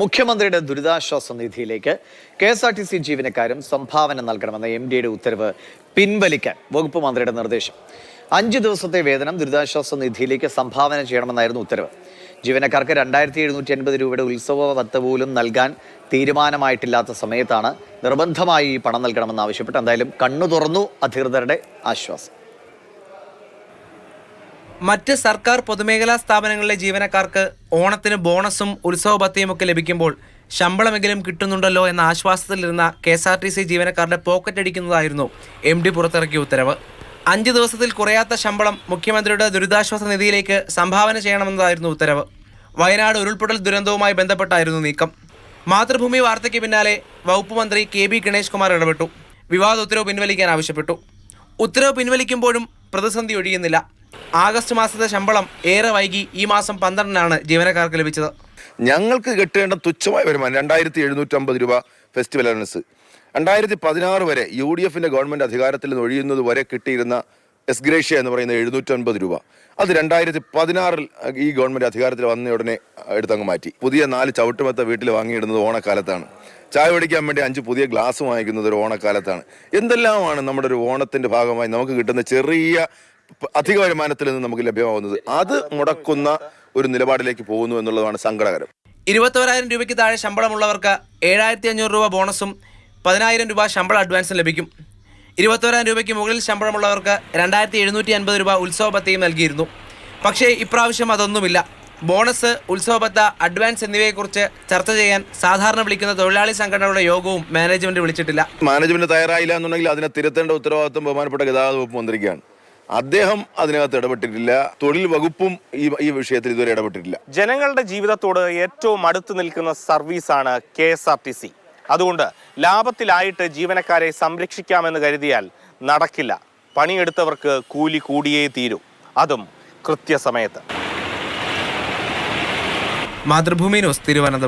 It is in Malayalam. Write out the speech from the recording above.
മുഖ്യമന്ത്രിയുടെ ദുരിതാശ്വാസ നിധിയിലേക്ക് K S R T C ജീവനക്കാരും സംഭാവന നൽകണമെന്ന എം ഡിയുടെ ഉത്തരവ് പിൻവലിക്കാൻ വകുപ്പ് മന്ത്രിയുടെ നിർദ്ദേശം. അഞ്ച് ദിവസത്തെ വേതനം ദുരിതാശ്വാസ നിധിയിലേക്ക് സംഭാവന ചെയ്യണമെന്നായിരുന്നു ഉത്തരവ്. ജീവനക്കാർക്ക് രണ്ടായിരത്തി എഴുന്നൂറ്റി അൻപത് രൂപയുടെ ഉത്സവ വത്ത് പോലും നൽകാൻ തീരുമാനമായിട്ടില്ലാത്ത സമയത്താണ് നിർബന്ധമായി ഈ പണം നൽകണമെന്ന് ആവശ്യപ്പെട്ട് എന്തായാലും കണ്ണു തുറന്നു അധികൃതരുടെ ആശ്വാസം. മറ്റ് സർക്കാർ പൊതുമേഖലാ സ്ഥാപനങ്ങളിലെ ജീവനക്കാർക്ക് ഓണത്തിന് ബോണസും ഉത്സവ ഒക്കെ ലഭിക്കുമ്പോൾ ശമ്പളമെങ്കിലും കിട്ടുന്നുണ്ടല്ലോ എന്ന ആശ്വാസത്തിലിരുന്ന K S R T C ജീവനക്കാരുടെ പോക്കറ്റ് അടിക്കുന്നതായിരുന്നു എം ഡി പുറത്തിറക്കിയ ഉത്തരവ്. അഞ്ച് ദിവസത്തിൽ കുറയാത്ത ശമ്പളം മുഖ്യമന്ത്രിയുടെ ദുരിതാശ്വാസ നിധിയിലേക്ക് സംഭാവന ചെയ്യണമെന്നതായിരുന്നു ഉത്തരവ്. വയനാട് ഉരുൾപൊട്ടൽ ദുരന്തവുമായി ബന്ധപ്പെട്ടായിരുന്നു നീക്കം. മാതൃഭൂമി വാർത്തയ്ക്ക് പിന്നാലെ വകുപ്പ് മന്ത്രി കെ ബി ഗണേഷ് കുമാർ ഇടപെട്ടു. വിവാദ ഉത്തരവ് പിൻവലിക്കാൻ ആവശ്യപ്പെട്ടു. ഉത്തരവ് പിൻവലിക്കുമ്പോഴും പ്രതിസന്ധി ഒഴിയുന്നില്ല. ആഗസ്റ്റ് മാസത്തെ ശമ്പളം ഏറെ വൈകി ഈ മാസം പന്ത്രണ്ടിനാണ് ജീവനക്കാർക്ക് ലഭിച്ചത്. ഞങ്ങൾക്ക് കിട്ടേണ്ട തുച്ഛമായ വരുമാനം രണ്ടായിരത്തി എഴുന്നൂറ്റമ്പത് രൂപ ഫെസ്റ്റിവൽ അലവൻസ് രണ്ടായിരത്തി പതിനാറ് വരെ യു ഡി എഫിന്റെ ഗവൺമെന്റ് അധികാരത്തിൽ നിന്ന് ഒഴിയുന്നത് വരെ കിട്ടിയിരുന്ന എസ് ഗ്രേഷ്യ എന്ന് പറയുന്ന എഴുന്നൂറ്റൻപത് രൂപ. അത് രണ്ടായിരത്തി പതിനാറിൽ ഈ ഗവൺമെന്റ് അധികാരത്തിൽ വന്ന ഉടനെ എടുത്തങ്ങ് മാറ്റി. പുതിയ നാല് ചവിട്ടുമെത്ത വീട്ടിൽ വാങ്ങിയിടുന്നത് ഓണക്കാലത്താണ്. ചായ പിടിക്കാൻ വേണ്ടി അഞ്ച് പുതിയ ഗ്ലാസ് വാങ്ങിക്കുന്നത് ഒരു ഓണക്കാലത്താണ്. എന്തെല്ലാമാണ് നമ്മുടെ ഒരു ഓണത്തിന്റെ ഭാഗമായി നമുക്ക് കിട്ടുന്ന ചെറിയ അധിക വരുമാനത്തിൽ നിന്ന് നമുക്ക് ലഭ്യമാവുന്നത് അത് മുടക്കുന്ന ഒരു നിലപാടിലേക്ക് പോകുന്നു എന്നുള്ളതാണ് സങ്കടകരം. ഇരുപത്തോരായിരം രൂപയ്ക്ക് താഴെ ശമ്പളമുള്ളവർക്ക് ഏഴായിരത്തി അഞ്ഞൂറ് രൂപ ബോണസും പതിനായിരം രൂപ ശമ്പള അഡ്വാൻസും ലഭിക്കും. ഇരുപത്തോരായിരം രൂപയ്ക്ക് മുകളിൽ ശമ്പളമുള്ളവർക്ക് രണ്ടായിരത്തി എഴുന്നൂറ്റി അൻപത് രൂപ ഉത്സവ ഭത്തയും നൽകിയിരുന്നു. പക്ഷേ ഇപ്രാവശ്യം അതൊന്നുമില്ല. ബോണസ് ഉത്സവ ഭത്ത അഡ്വാൻസ് എന്നിവയെക്കുറിച്ച് ചർച്ച ചെയ്യാൻ സാധാരണ വിളിക്കുന്ന തൊഴിലാളി സംഘടനകളുടെ യോഗവും മാനേജ്മെന്റ് വിളിച്ചിട്ടില്ല. മാനേജ്മെന്റ് തയ്യാറായില്ല എന്നുണ്ടെങ്കിൽ അതിനെ തിരുത്തേണ്ട ഉത്തരവാദിത്വം ബഹുമാനപ്പെട്ട ഗതാഗത വകുപ്പ് മന്ത്രിക്കാണ്. അദ്ദേഹം അതിനകത്ത് ഇടപെട്ടിട്ടില്ല. തൊഴിൽ വകുപ്പും ഈ ഈ വിഷയത്തിൽ ഇതുവരെ ഇടപെട്ടിട്ടില്ല. ജനങ്ങളുടെ ജീവിതത്തോട് ഏറ്റവും അടുത്ത് നിൽക്കുന്ന സർവീസാണ് K S R T C. അതുകൊണ്ട് ലാഭത്തിലായിട്ട് ജീവനക്കാരെ സംരക്ഷിക്കാമെന്ന് കരുതിയാൽ നടക്കില്ല. പണിയെടുത്തവർക്ക് കൂലി കൂടിയേ തീരൂ. അതും കൃത്യസമയത്ത്. മാതൃഭൂമി ന്യൂസ് തിരുവനന്തപുരം.